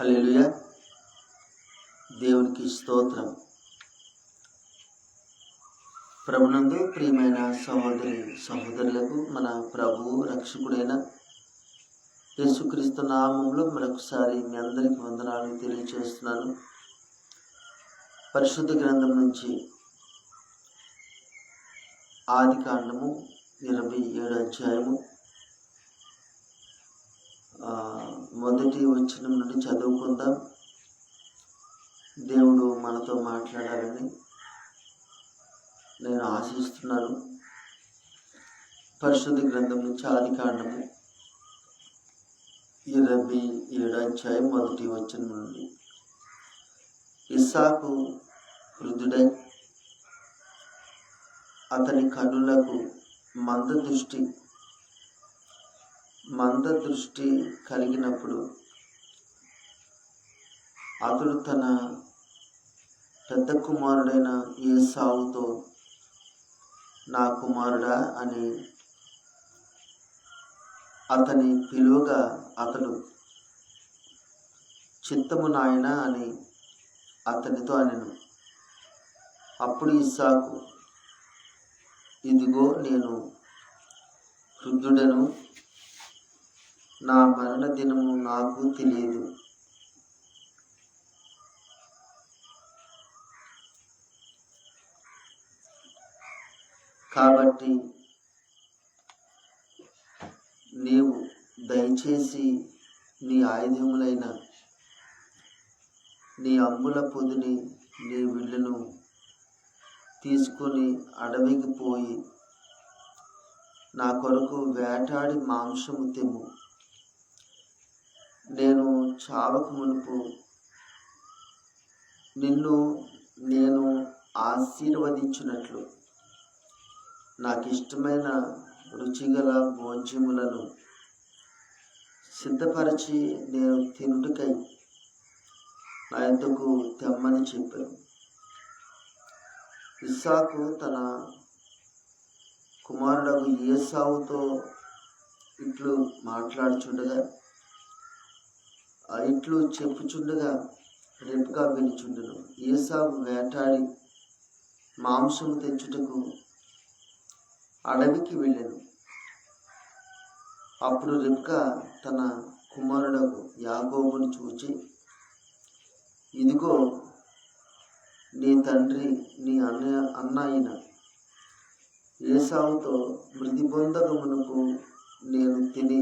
హల్లెలూయా. దేవునికి స్తోత్రం. ప్రభునందు ప్రియమైన సహోదరి సహోదరులకు మన ప్రభువు రక్షకుడైన యేసుక్రీస్తు నామంలో మరొకసారి మీ అందరికి వందనాలు తెలియజేస్తున్నాను పరిశుద్ధ గ్రంథం నుంచి ఆది కాండము ఇరవై ఏడు అధ్యాయము మొదటి వచనం నుండి చదువుకుందాం. దేవుడు మనతో మాట్లాడాలని నేను ఆశిస్తున్నాను. పరిశుద్ధ గ్రంథం నుంచి ఆది కాండము ఇరవై ఏడు అధ్యాయం మొదటి వచనం నుండి. ఇస్సాకు వృద్ధుడై అతని కనులకు మంద దృష్టి మంద దృష్టి కలిగినప్పుడు అతడు తన పెద్ద కుమారుడైన ఏసావుతో నా కుమారుడా అని అతని పిలువగా అతడు చిత్తము నాయన అని అతనితో అనెను. అప్పుడు ఇస్సాకు ఇదిగో నేను వృద్ధుడను నా మరణ దినము నాకు తెలియదు. కాబట్టి నీవు దయచేసి నీ ఆయుధములైన నీ అమ్ముల పొదిని నీ విల్లును తీసుకొని అడవికి పోయి నా కొరకు వేటాడి మాంసము తెము నేను చావక మునుపు నిన్ను నేను ఆశీర్వదించినట్లు. నాకు ఇష్టమైన రుచిగల భోజ్యములను సిద్ధపరిచి నేను తినుటకై నా ఎందుకు తెమ్మని చెప్పాను. ఇస్సాకు తన కుమారుడు ఏసావుతో ఇట్లు మాట్లాడుచుండగా ఆ ఇంట్లో చెప్పుచుండగా రెప్పుగా వినిచుండెను. ఏసావు వేటాడి మాంసము తెచ్చుటకు అడవికి వెళ్ళాను. అప్పుడు రెప్క తన కుమారుడకు యాగోబుని చూచి ఇదిగో నీ తండ్రి నీ అన్న అన్న అయిన ఏసావుతో మృతి పొందకమునకు నేను తిని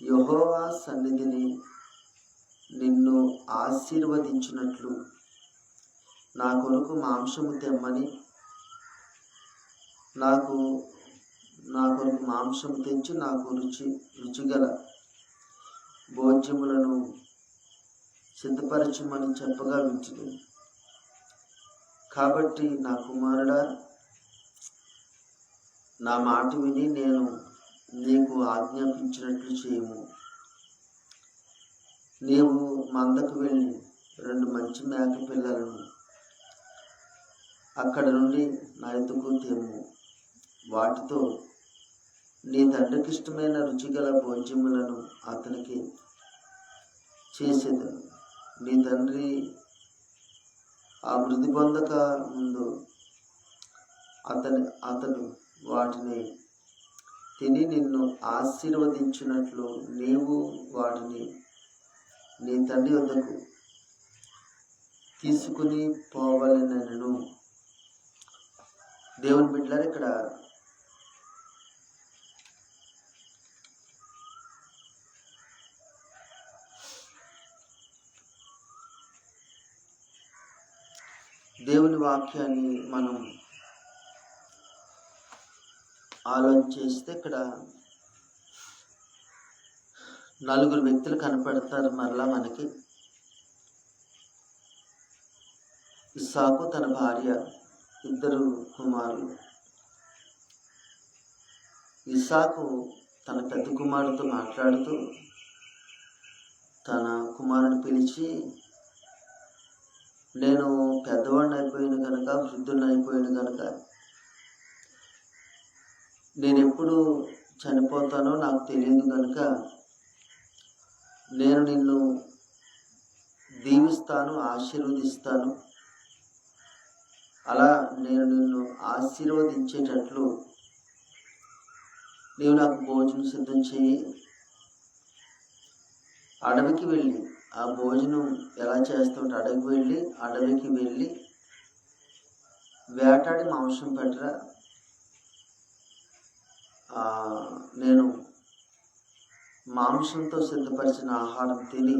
యహోవా సన్నిధిని నిన్ను ఆశీర్వదించినట్లు. నా కొరకు మాంసము తెమ్మని నాకు నా కొరకు మాంసం తెచ్చి నాకు రుచి రుచిగల భోజ్యములను సిద్ధపరచమని చెప్పగా వింటుంది కాబట్టి నా కుమారుడా నా మాట విని నేను నీకు ఆజ్ఞాపించినట్లు చేయము. నీవు మందకు వెళ్ళి రెండు మంచి మేక పిల్లలను అక్కడ నుండి నా ఎద్దుకు తేము. వాటితో నీ తండ్రికి ఇష్టమైన రుచిగల భోజ్యములను అతనికి చేసేదను. నీ తండ్రి ఆ మృతి పొందక ముందు అతని అతను వాటిని తిని నిన్ను ఆశీర్వదించినట్లు నీవు వాటిని నీ తండ్రి వద్దకు తీసుకుని పోవాలనను. దేవుని బిడ్డలారు ఇక్కడ దేవుని వాక్యాన్ని మనం ఆలోచన చేస్తే ఇక్కడ నలుగురు వ్యక్తులు కనపడతారు మరలా మనకి. ఇసాకు తన భార్య ఇద్దరు కుమారులు. ఇసాకు తన పెద్ద కుమారుడితో మాట్లాడుతూ తన కుమారుని పిలిచి నేను పెద్దవాడిని అయిపోయాను కనుక వృద్ధుడిని అయిపోయాను కనుక నేను ఎప్పుడు చనిపోతానో నాకు తెలియదు కనుక నేను నిన్ను దీవిస్తాను ఆశీర్వదిస్తాను. అలా నేను నిన్ను ఆశీర్వదించేటట్లు నీవు నాకు భోజనం సిద్ధం చేయి అడవికి వెళ్ళి ఆ భోజనం ఎలా చేస్తుంటే అడవికి వెళ్ళి అడవికి వెళ్ళి వేటాడి మాంసం పెట్టరా. నేను మాంసంతో సిద్ధపరిచిన ఆహారం తిని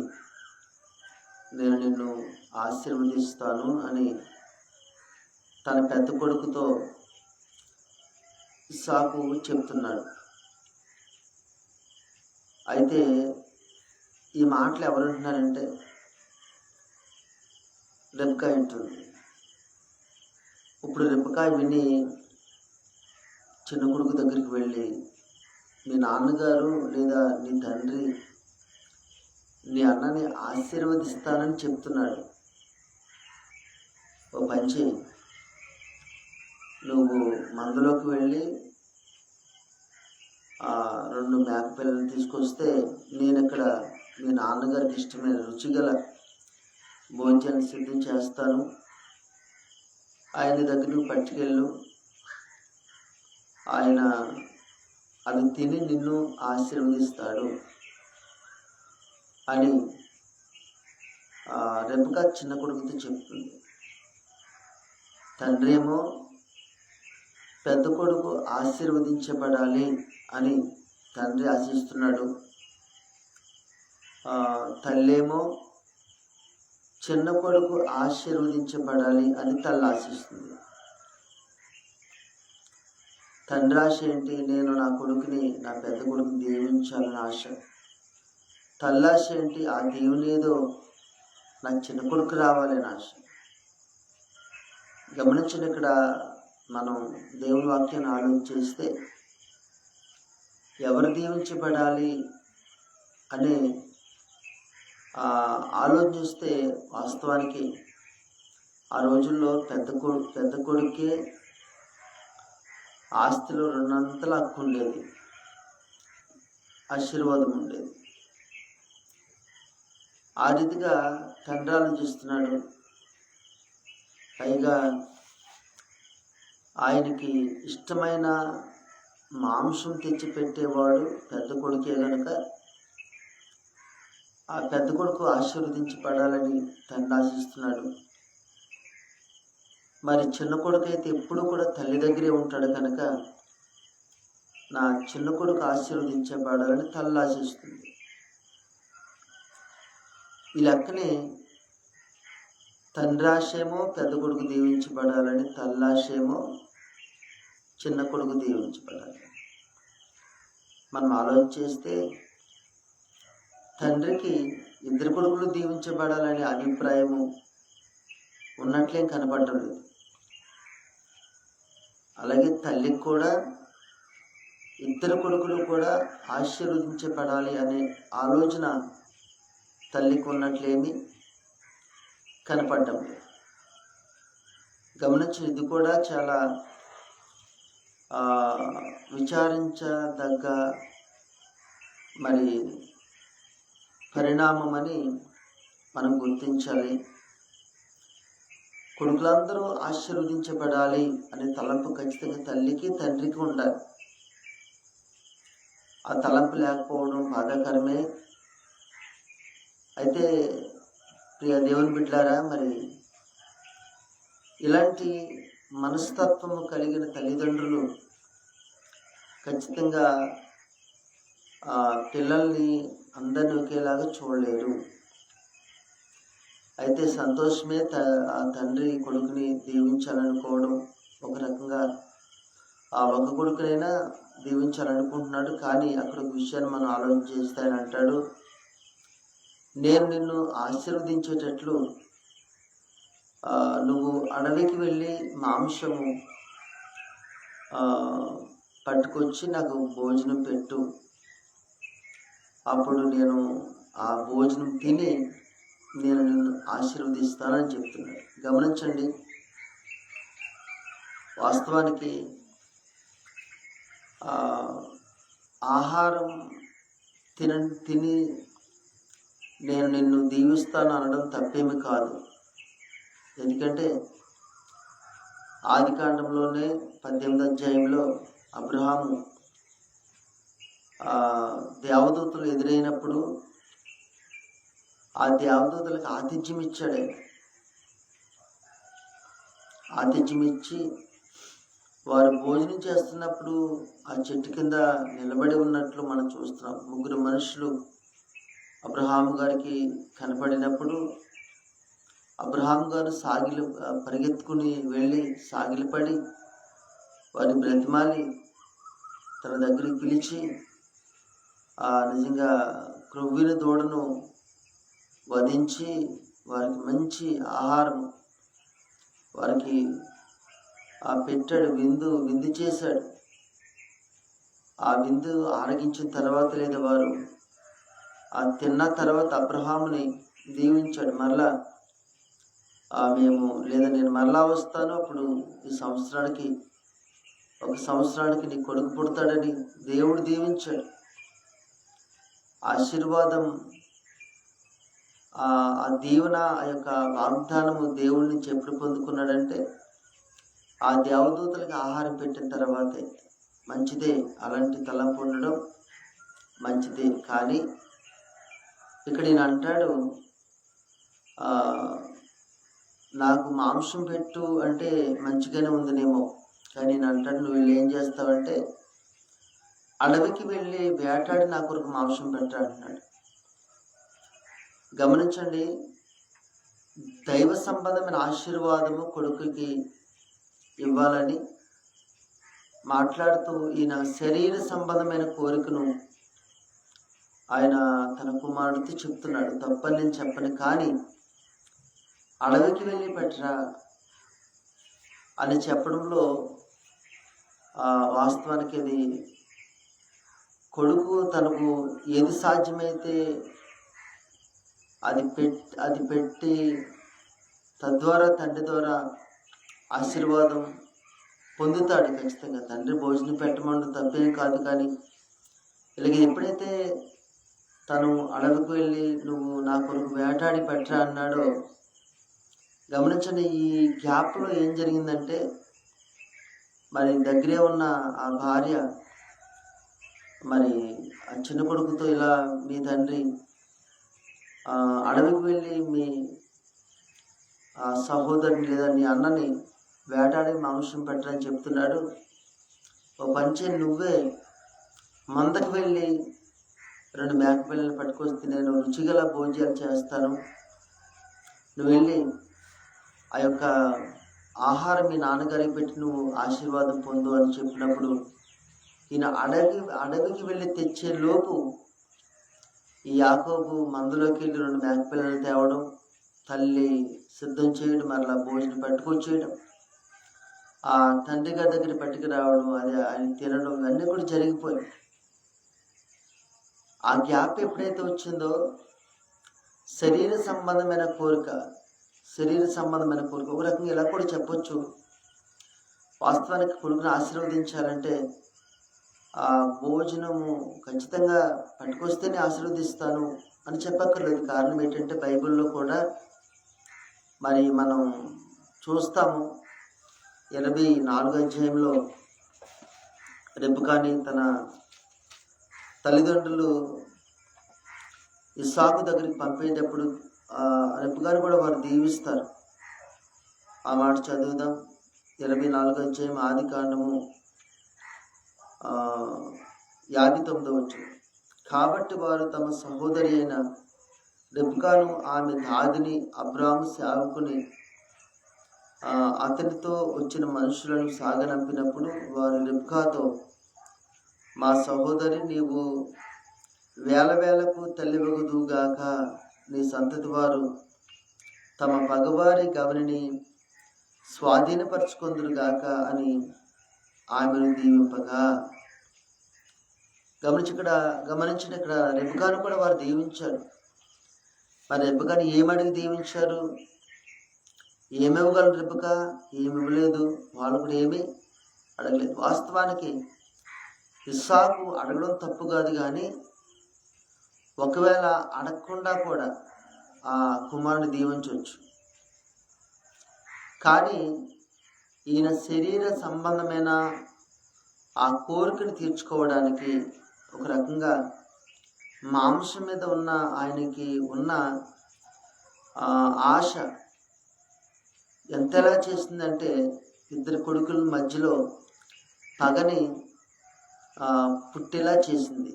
నేను నిన్ను ఆశీర్వదిస్తాను అని తన పెద్ద కొడుకుతో సాకు చెప్తున్నాడు. అయితే ఈ మాటలు ఎవరు అంటున్నారంటే రెప్పకాయ వింటుంది ఇప్పుడు రెప్పకాయ విని చిన్న కొడుకు దగ్గరికి వెళ్ళి మీ నాన్నగారు లేదా నీ తండ్రి నీ అన్నని ఆశీర్వదిస్తానని చెప్తున్నాడు. ఓ పంచి నువ్వు మందులోకి వెళ్ళి ఆ రెండు మేక పిల్లలు తీసుకొస్తే నేను ఇక్కడ మీ నాన్నగారికి ఇష్టమైన రుచిగల భోజనాన్ని సిద్ధం చేస్తాను. ఆయన దగ్గరికి పట్టుకెళ్ళు. ఆయన అవి తిని నిన్ను ఆశీర్వదిస్తాడు అని ఆ, రెబకా చిన్న కొడుకుతో చెప్తుంది. తండ్రి ఏమో పెద్ద కొడుకు ఆశీర్వదించబడాలి అని తండ్రి ఆశిస్తున్నాడు. తల్లేమో చిన్న కొడుకు ఆశీర్వదించబడాలి అని తల్లి ఆశిస్తుంది. తండ్రి ఆశ ఏంటి నేను నా కొడుకుని నా పెద్ద కొడుకుని దీవించాలని ఆశ. తల్లాశ ఏంటి ఆ దేవుని ఏదో నా చిన్న కొడుకు రావాలని ఆశ. గమనించిన ఇక్కడ మనం దేవుని వాక్యాన్ని ఆలోచిస్తే ఎవరు దీవించబడాలి అనే ఆ, ఆలోచిస్తే వాస్తవానికి ఆ రోజుల్లో పెద్ద కొడు పెద్ద కొడుకే ఆస్తిలో రెండంతల హక్కు ఉండేది ఆశీర్వాదం ఉండేది. ఆ రీతిగా తండ్రి ఆలోచిస్తున్నాడు పైగా ఆయనకి ఇష్టమైన మాంసం తెచ్చి పెట్టేవాడు పెద్ద కొడుకే కనుక ఆ పెద్ద కొడుకు ఆశీర్వదించబడాలని తండ్రి ఆశిస్తున్నాడు. మరి చిన్న కొడుకు అయితే ఎప్పుడు కూడా తల్లి దగ్గరే ఉంటాడు కనుక నా చిన్న కొడుకు ఆశీర్వదించబడాలని తల్లి ఆశిస్తుంది ఈ లెక్కనే తండ్రి ఆశయమో పెద్ద కొడుకు దీవించబడాలని తల్లాశయమో చిన్న కొడుకు దీవించబడాలి. మనం ఆలోచన చేస్తే తండ్రికి ఇద్దరు కొడుకులు దీవించబడాలనే అభిప్రాయము ఉన్నట్లేం కనపడలేదు అలాగే తల్లికి కూడా ఇద్దరు కొడుకులు కూడా ఆశీర్వదించబడాలి అనే ఆలోచన తల్లికి ఉన్నట్లేమి కనపడ్డం లేదు. గమనించిన ఇది కూడా చాలా విచారించదగ్గ మరి పరిణామం అని మనం గుర్తించాలి. కొడుకులందరూ ఆశీర్వదించబడాలి అనే తలంపు ఖచ్చితంగా తల్లికి తండ్రికి ఉండాలి. ఆ తలంపు లేకపోవడం బాధాకరమే. అయితే ప్రియ దేవుని బిడ్డారా మరి ఇలాంటి మనస్తత్వము కలిగిన తల్లిదండ్రులు ఖచ్చితంగా ఆ పిల్లల్ని అందరిని ఒకేలాగా చూడలేరు. అయితే సంతోషమే త ఆ తండ్రి కొడుకుని దీవించాలనుకోవడం ఒక రకంగా ఆ ఒక కొడుకునైనా దీవించాలనుకుంటున్నాడు. కానీ అక్కడ ఒక విషయాన్ని మనం ఆలోచన చేస్తాయని అంటాడు నేను నిన్ను ఆశీర్వదించేటట్లు నువ్వు అడవికి వెళ్ళి మాంసము పట్టుకొచ్చి నాకు భోజనం పెట్టు. అప్పుడు నేను ఆ భోజనం తిని నేను నిన్ను ఆశీర్వదిస్తానని చెప్తున్నాడు. గమనించండి వాస్తవానికి ఆహారం తిన తిని నేను నిన్ను దీవిస్తాను అనడం తప్పేమి కాదు. ఎందుకంటే ఆది కాండంలోనే పద్దెనిమిది అధ్యాయంలో అబ్రహాము దేవదూతలు ఎదురైనప్పుడు ఆ దేవదూతలకు ఆతిథ్యం ఇచ్చాడు ఆయన. ఆతిథ్యం ఇచ్చి వారు భోజనం చేస్తున్నప్పుడు ఆ చెట్టు కింద నిలబడి ఉన్నట్లు మనం చూస్తున్నాం ముగ్గురు మనుషులు అబ్రహాం గారికి కనపడినప్పుడు అబ్రహాం గారు సాగిలి పరిగెత్తుకుని వెళ్ళి సాగిలపడి వారిని బ్రతిమాలి తన దగ్గరికి పిలిచి ఆ నిజంగా క్రొవ్విన దూడను వధించి వారికి మంచి ఆహారం వారికి ఆ పెట్టాడు విందు విందు చేశాడు. ఆ విందు ఆరగించిన తర్వాత లేదా వారు ఆ తిన్న తర్వాత అబ్రహాముని దీవించాడు. మరలా ఆ మేము లేదా నేను మరలా వస్తాను అప్పుడు ఈ సంవత్సరానికి ఒక సంవత్సరానికి నీ కొడుకు పుడతాడని దేవుడు దీవించాడు. ఆశీర్వాదం ఆ దీవెన ఆ యొక్క వాగ్దానము దేవుడి నుంచి ఎప్పుడు పొందుకున్నాడంటే ఆ దేవదూతలకు ఆహారం పెట్టిన తర్వాతే మంచిదే అలాంటి తలంపు ఉండడం మంచిదే. కానీ ఇక్కడ ఈయన అంటాడు నాకు మాంసం పెట్టు అంటే మంచిగానే ఉందినేమో. కానీ నేను అంటాడు నువ్వు వీళ్ళు ఏం చేస్తావంటే అడవికి వెళ్ళి వేటాడి నా కొరకు మాంసం పెట్టాడు అంటున్నాడు. గమనించండి దైవ సంబంధమైన ఆశీర్వాదము కొడుకుకి ఇవ్వాలని మాట్లాడుతూ ఈయన శరీర సంబంధమైన కోరికను ఆయన తన కుమారుడితో చెప్తున్నాడు. తప్పని నేను చెప్పను కానీ అడవికి వెళ్ళి పెట్టరా అని చెప్పడంలో ఆ, వాస్తవానికి అది కొడుకు తనకు ఏది సాధ్యమైతే అది పెట్ అది పెట్టి తద్వారా తండ్రి ద్వారా ఆశీర్వాదం పొందుతాడు ఖచ్చితంగా. తండ్రి భోజనం పెట్టమంటూ తప్పేం కాదు కానీ ఇలాగ ఎప్పుడైతే తను అడవికి వెళ్ళి నువ్వు నా కొరకు వేటాడి పెట్టరా అన్నాడో గమనించండి ఈ గ్యాప్లో ఏం జరిగిందంటే మరి దగ్గరే ఉన్న ఆ భార్య మరి ఆ చిన్న కొడుకుతో ఇలా మీ తండ్రి అడవికి వెళ్ళి మీ సహోదరుని లేదా నీ అన్నని వేటాడి మాంసం పెట్టరని చెప్తున్నాడు. ఓ పంచే నువ్వే మందకి వెళ్ళి రెండు మేక పిల్లలు పట్టుకొస్తే నేను రుచిగల భోజనాలు చేస్తాను. నువ్వు వెళ్ళి ఆ యొక్క ఆహారం మీ నాన్నగారికి పెట్టి నువ్వు ఆశీర్వాదం పొందు అని చెప్పినప్పుడు ఈయన అడవి అడవికి వెళ్ళి తెచ్చే లోపు ఈ యాకోబు మందులోకి వెళ్ళి రెండు మేకపిల్లలు తేవడం తల్లి సిద్ధం చేయడం మరలా భోజనం పట్టుకొచ్చేయడం ఆ తండ్రి గారి దగ్గర పట్టుకురావడం అది ఆయన తినడం ఇవన్నీ కూడా జరిగిపోయాయి. ఆ గ్యాప్ ఎప్పుడైతే వచ్చిందో శరీర సంబంధమైన కోరిక శరీర సంబంధమైన కోరిక ఒక రకంగా ఇలా కూడా చెప్పొచ్చు. వాస్తవానికి కొడుకుని ఆశీర్వదించాలంటే ఆ భోజనము ఖచ్చితంగా పట్టుకొస్తేనే ఆశీర్వదిస్తాను అని చెప్పక్కర్లేదు. కారణం ఏంటంటే బైబిల్లో కూడా మరి మనం చూస్తాము. ఎనభై నాలుగు అధ్యాయంలో రెబ్బకాని తన తల్లిదండ్రులు ఇస్సాకు దగ్గరికి పంపేటప్పుడు ఆ రెబ్బకాని కూడా వారు దీవిస్తారు. ఆ మాట చదువుదాం. ఇరవై నాలుగు అధ్యాయం ఆది కాండము యాభై తొమ్మిదో వచ్చు కాబట్టి వారు తమ సహోదరి అయిన రిబ్కాను ఆమె దాదిని అబ్రాము సేవకుని అతనితో వచ్చిన మనుషులను సాగనంపినప్పుడు వారు రిబ్కాతో మా సహోదరి నీవు వేల వేలకు తల్లివగుదుగాక నీ సంతతి వారు తమ పగవారి గవనిని స్వాధీనపరచుకొందురుగాక అని ఆమెను దీవింపగా. గమనించి ఇక్కడ గమనించిన ఇక్కడ రెబ్బకాను కూడా వారు దీవించారు. మరి రెబ్బకాని ఏమడిగి దీవించారు? ఏమివ్వగలరు రెబ్బక? ఏమి ఇవ్వలేదు వాళ్ళు కూడా ఏమీ అడగలేదు. వాస్తవానికి ఇస్సాకు అడగడం తప్పు కాదు కానీ ఒకవేళ అడగకుండా కూడా ఆ కుమారుని దీవించవచ్చు. కానీ ఈయన శరీర సంబంధమైన ఆ కోరికను తీర్చుకోవడానికి ఒక రకంగా మాంసం మీద ఉన్న ఆయనకి ఉన్న ఆశ ఎంతలా చేసిందంటే ఇద్దరు కొడుకుల మధ్యలో పగని పుట్టేలా చేసింది.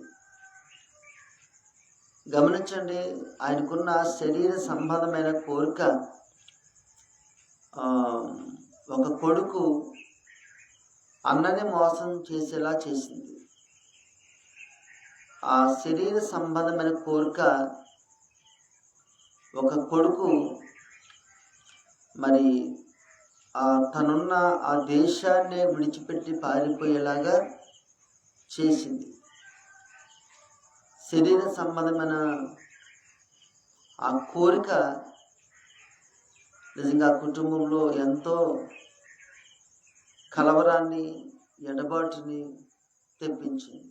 గమనించండి ఆయనకున్న శరీర సంబంధమైన కోరిక ఒక కొడుకు అన్నని మోసం చేసేలా చేసింది. ఆ శరీర సంబంధమైన కోరిక ఒక కొడుకు మరి ఆ తనున్న ఆ దేశాన్ని విడిచిపెట్టి పారిపోయేలాగా చేసింది. శరీర సంబంధమైన ఆ కోరిక నిజంగా కుటుంబంలో ఎంతో కలవరాన్ని ఎడబాటుని తెప్పించింది.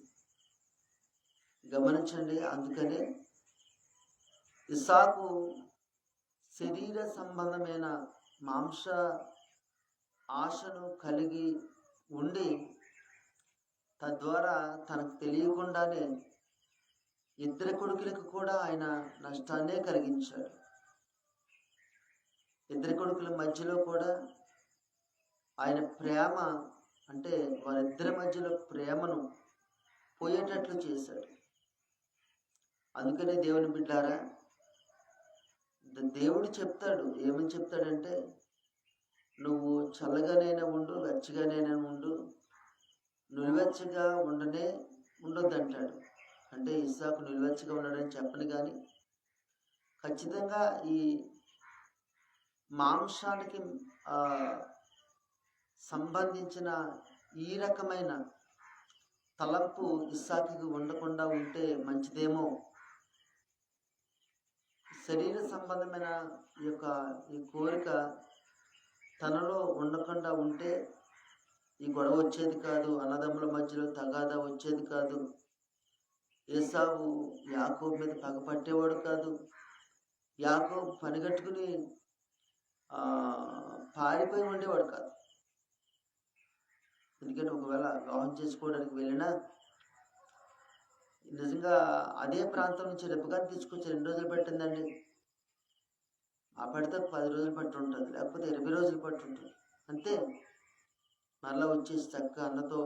గమనించండి. అందుకనే ఇసాకు శరీర సంబంధమైన మాంస ఆశను కలిగి ఉండి తద్వారా తనకు తెలియకుండానే ఇద్దరు కొడుకులకు కూడా ఆయన నష్టాన్నే కలిగించాడు. ఇద్దరు కొడుకుల మధ్యలో కూడా ఆయన ప్రేమ అంటే వారిద్దరి మధ్యలో ప్రేమను పోయేటట్లు చేశాడు. అందుకనే దేవుని బిడ్డారా దేవుడు చెప్తాడు. ఏమని చెప్తాడంటే నువ్వు చల్లగానైనా ఉండు వెచ్చగానైనా ఉండు నులివెచ్చగా ఉండనే ఉండొద్దు అంటాడు అంటే ఇస్సాకు నిలువెచ్చగా ఉన్నాడని చెప్పను కానీ ఖచ్చితంగా ఈ మాంసానికి సంబంధించిన ఈ రకమైన తలంపు ఇస్సాకి ఉండకుండా ఉంటే మంచిదేమో? శరీర సంబంధమైన ఈ యొక్క ఈ కోరిక తనలో ఉండకుండా ఉంటే ఈ గొడవ వచ్చేది కాదు అన్నదమ్ముల మధ్యలో తగాదా వచ్చేది కాదు ఏసావు యాకోబు మీద పగపట్టేవాడు కాదు. యాకోబు పనిగట్టుకుని పారిపోయి ఉండేవాడు కాదు. ఎందుకంటే ఒకవేళ వివాహం చేసుకోవడానికి వెళ్ళినా నిజంగా అదే ప్రాంతం నుంచి రెప్పగాని తీసుకొచ్చి రెండు రోజులు పెట్టిందండి. ఆ పడితే పది రోజులు పట్టి ఉంటుంది లేకపోతే ఇరవై రోజులు పట్టి ఉంటుంది అంతే. మరలా వచ్చేసి చక్కగా అన్నతో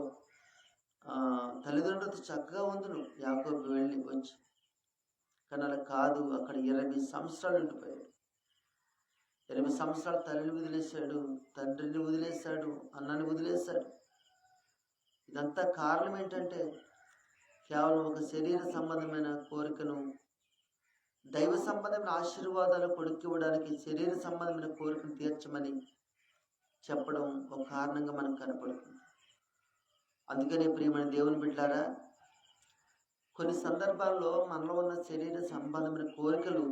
తల్లిదండ్రులతో చక్కగా ఉందును యాకోబు వెళ్ళి వచ్చి. కానీ అలా కాదు అక్కడ ఇరవై సంవత్సరాలు ఉండిపోయాడు. ఇరవై సంవత్సరాలు తల్లిని వదిలేశాడు తండ్రిని వదిలేశాడు అన్నని వదిలేశాడు. ఇదంతా కారణం ఏంటంటే కేవలం ఒక శరీర సంబంధమైన కోరికను దైవ సంబంధమైన ఆశీర్వాదాలు కొడుక్కివ్వడానికి శరీర సంబంధమైన కోరికను తీర్చమని చెప్పడం ఒక కారణంగా మనకు కనపడుతుంది. అందుకనే ప్రియమైన దేవుని బిడ్డారా కొన్ని సందర్భాల్లో మనలో ఉన్న శరీర సంబంధమైన కోరికలు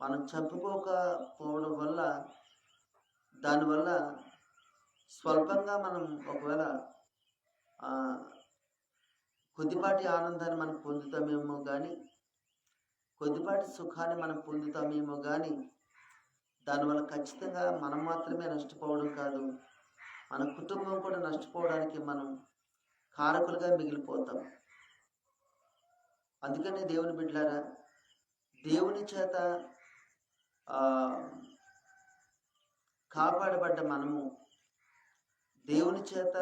మనం చంపుకోకపోవడం వల్ల దానివల్ల స్వల్పంగా మనం ఒకవేళ కొద్దిపాటి ఆనందాన్ని మనం పొందుతామేమో కానీ కొద్దిపాటి సుఖాన్ని మనం పొందుతామేమో కానీ దానివల్ల ఖచ్చితంగా మనం మాత్రమే నష్టపోవడం కాదు మన కుటుంబం కూడా నష్టపోవడానికి మనం కారకులుగా మిగిలిపోతాం. అందుకనే దేవుని బిడ్డలారా దేవుని చేత కాపాడబడ్డ మనము దేవుని చేత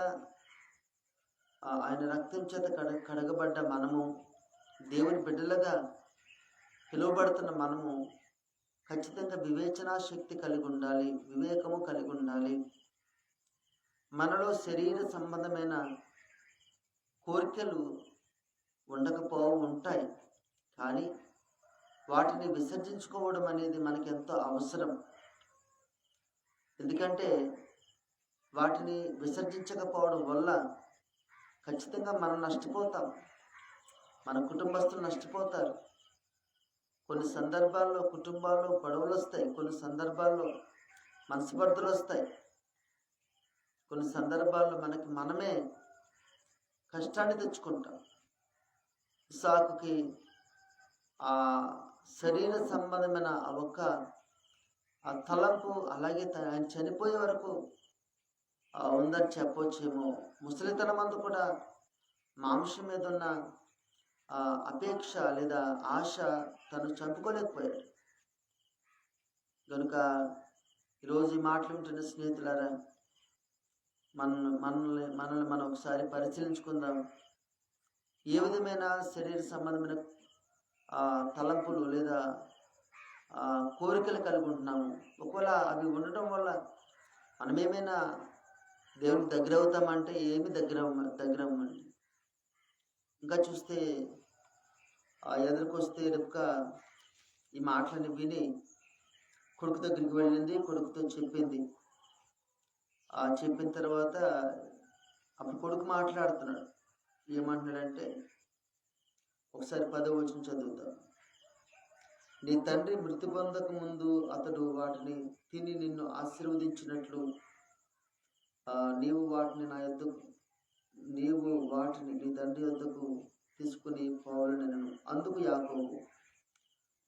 ఆయన రక్తం చేత కడ కడగబడ్డ మనము దేవుని బిడ్డలుగా పిలువబడుతున్న మనము ఖచ్చితంగా వివేచనా శక్తి కలిగి ఉండాలి వివేకము కలిగి ఉండాలి. మనలో శరీర సంబంధమైన కోరికలు ఉండకపోవు ఉంటాయి. కానీ వాటిని విసర్జించుకోవడం అనేది మనకి ఎంతో అవసరం. ఎందుకంటే వాటిని విసర్జించకపోవడం వల్ల ఖచ్చితంగా మనం నష్టపోతాం. మన కుటుంబస్తులు నష్టపోతారు. కొన్ని సందర్భాల్లో కుటుంబాల్లో గొడవలు వస్తాయి. కొన్ని సందర్భాల్లో మనస్పర్ధలు వస్తాయి. కొన్ని సందర్భాల్లో మనకి మనమే కష్టాన్ని తెచ్చుకుంటాం. సాకుకి ఆ శరీర సంబంధమైన ఆ ఒక్క ఆ తలంపు అలాగే ఆయన చనిపోయే వరకు ఉందని చెప్పొచ్చేమో ముసలితనం అందు కూడా మాంసం మీద ఉన్న అపేక్ష లేదా ఆశ తను చంపుకోలేకపోయాడు. కనుక ఈరోజు ఈ మాటలు వింటున్న స్నేహితులారా మన మనల్ని మనల్ని మనం ఒకసారి పరిశీలించుకుందాం. ఏ విధమైన శరీర సంబంధమైన తలంపులు లేదా కోరికలు కలిగి ఉంటున్నాము? ఒకవేళ అవి ఉండటం వల్ల మనమేమైనా దేవుడికి దగ్గర అవుతామంటే ఏమి దగ్గర దగ్గర అవ్వమండి. ఇంకా చూస్తే ఆ ఎదురుకొస్తే రెక్క ఈ మాటలని విని కొడుకు దగ్గరికి వెళ్ళింది కొడుకుతో చెప్పింది. ఆ చెప్పిన తర్వాత అప్పుడు కొడుకు మాట్లాడుతున్నాడు. ఏమంటున్నాడంటే ఒకసారి పదవ వచ్చిన చదువుతాం. నీ తండ్రి మృతి పొందక ముందు అతడు వాటిని తిని నిన్ను ఆశీర్వదించినట్లు నీవు వాటిని నా యొద్ నీవు వాటిని నీ తండ్రి వద్దకు తీసుకుని పోవాలని నేను అందుకు యాకోబు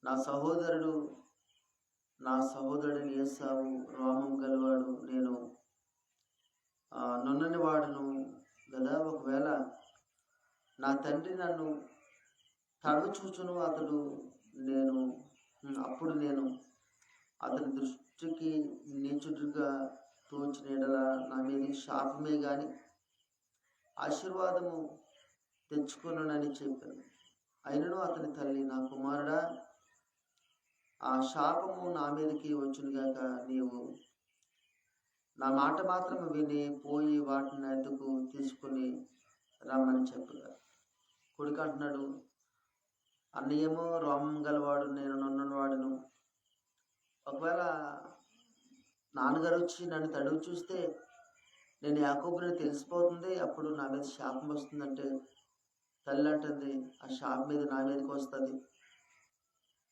నా సహోదరుడు నా సహోదరుడిని ఏసావు రోమం గలవాడు నేను. నున్నని వాడును కదా ఒకవేళ నా తండ్రి నన్ను తడవచూచును అతడు నేను అప్పుడు నేను అతని దృష్టికి నీచుడుగా తోచిన ఎడల నా మీద శాపమే కానీ ఆశీర్వాదము తెచ్చుకున్నానని చెప్పాను. అయినను అతని తల్లి నా కుమారుడా ఆ శాపము నా మీదకి వచ్చునుగాక నీవు నా మాట మాత్రం విని పోయి వాటిని అద్దెకు తీసుకుని రమ్మని చెప్పగా. కొడుకు అంటున్నాడు అన్నయ్యేమో రోమం గలవాడు నేను నన్నవాడును ఒకవేళ నాన్నగారు వచ్చి నన్ను తడువు చూస్తే నేను యాకోబుని తెలిసిపోతుంది అప్పుడు నా మీద శాపం వస్తుందంటే తల్లి అంటుంది ఆ శాపం మీద నా మీదకి వస్తుంది.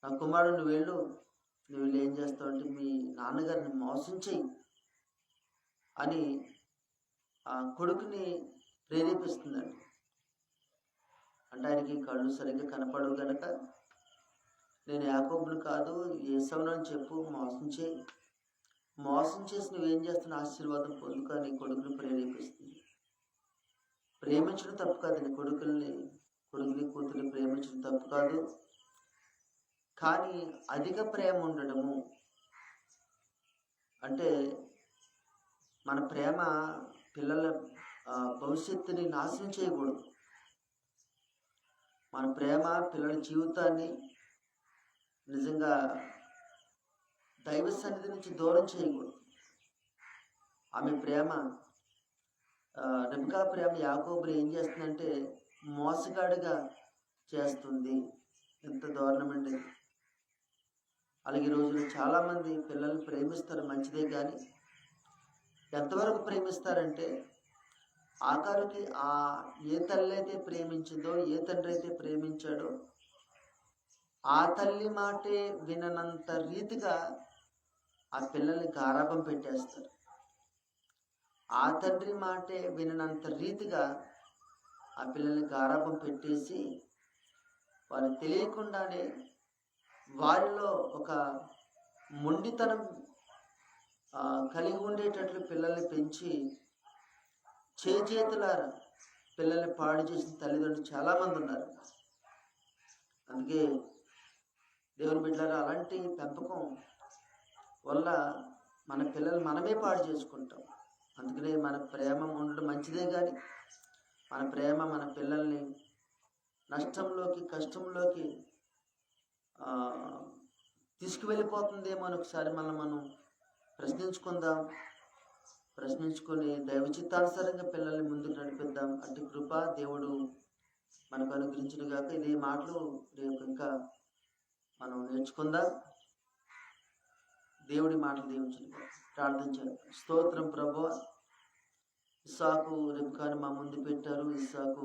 నా కుమారుడు నువ్వు వెళ్ళు నువ్వు వెళ్ళి ఏం చేస్తావు అంటే మీ నాన్నగారిని మోసం చేయి అని ఆ కొడుకుని ప్రేరేపిస్తుందండి. అంటే ఆయనకి కళ్ళు సరిగ్గా కనపడవు కనుక నేను యాకోబుని కాదు ఏసవునని చెప్పు మోసం చేయి మోసం చేసి నువ్వేం చేస్తున్న ఆశీర్వాదం పొందుక నీ కొడుకుని ప్రేరేపిస్తుంది ప్రేమించడం తప్పు కాదు నీ కొడుకుల్ని కొడుకుని కూతుర్ని ప్రేమించడం తప్పు కాదు. కానీ అధిక ప్రేమ ఉండడము అంటే మన ప్రేమ పిల్లల భవిష్యత్తుని నాశనం చేయకూడదు. మన ప్రేమ పిల్లల జీవితాన్ని నిజంగా దైవ సన్నిధి నుంచి దూరం చేయకూడదు. ఆమె ప్రేమ ఆ, ప్రేమ యాకోబులు ఏం చేస్తుందంటే మోసగాడిగా చేస్తుంది. ఎంత దారుణమండి అలాగే ఈ రోజుల్లో చాలామంది పిల్లల్ని ప్రేమిస్తారు మంచిదే కానీ ఎంతవరకు ప్రేమిస్తారంటే ఆఖరికి ఆ ఏ తల్లి అయితే ప్రేమించిందో ఏ తండ్రి అయితే ప్రేమించాడో ఆ తల్లి మాటే విననంత రీతిగా ఆ పిల్లల్ని గారాభం పెట్టేస్తారు. ఆ తండ్రి మాటే విననంత రీతిగా ఆ పిల్లల్ని గారాభం పెట్టేసి వారు తెలియకుండానే వారిలో ఒక మొండితనం కలిగి ఉండేటట్లు పిల్లల్ని పెంచి చేతులారా పిల్లల్ని పాడు చేసిన తల్లిదండ్రులు చాలామంది ఉన్నారు. అందుకే దేవుని బిడ్డలారా అలాంటి పెంపకం వల్ల మన పిల్లలు మనమే పాడు చేసుకుంటాం. అందుకనే మన ప్రేమ ఉండడం మంచిదే కానీ మన ప్రేమ మన పిల్లల్ని నష్టంలోకి కష్టంలోకి తీసుకువెళ్ళిపోతుందేమో అని ఒకసారి మనం మనం ప్రశ్నించుకుందాం. ప్రశ్నించుకొని దైవ చిత్తానుసారంగా పిల్లల్ని ముందుకు నడిపిద్దాం. అంటే కృప దేవుడు మనకు అనుగ్రహించిన కాక ఇదే మాటలు రేపు ఇంకా మనం నేర్చుకుందాం. దేవుడి మాటలు దీవించిన ప్రార్థించారు. స్తోత్రం ప్రభు. ఇస్సాకు రిబ్కాను మా ముందు పెట్టారు. ఇస్సాకు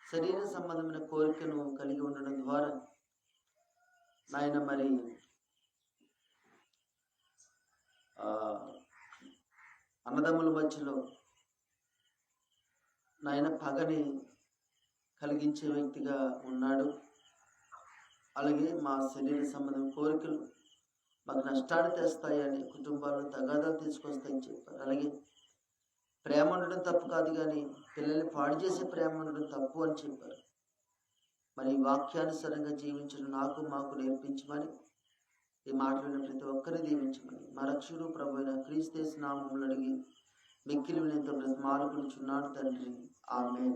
శరీర సంబంధమైన కోరికను కలిగి ఉండడం ద్వారా నాయన మరి అన్నదమ్ముల మధ్యలో నాయన పగని కలిగించే వ్యక్తిగా ఉన్నాడు. అలాగే మా శరీర సంబంధం కోరికలు మాకు నష్టాలు తెస్తాయని కుటుంబాల్లో తగాదాలు తీసుకొస్తాయని చెప్పారు. అలాగే ప్రేమ ఉండడం తప్పు కాదు కానీ పిల్లల్ని పాడు చేసే ప్రేమ ఉండడం తప్పు అని చెప్పారు. మరి వాక్యానుసారంగా జీవించిన నాకు మాకు నేర్పించమని ఈ మాటలను ప్రతి ఒక్కరిని దీవించమని మా రక్షకుడు ప్రభు అయిన క్రీస్తు నామములు అడిగి మిక్కిలి వినేంత బ్రతమాలుకుని చున్నాడు తండ్రి. ఆమె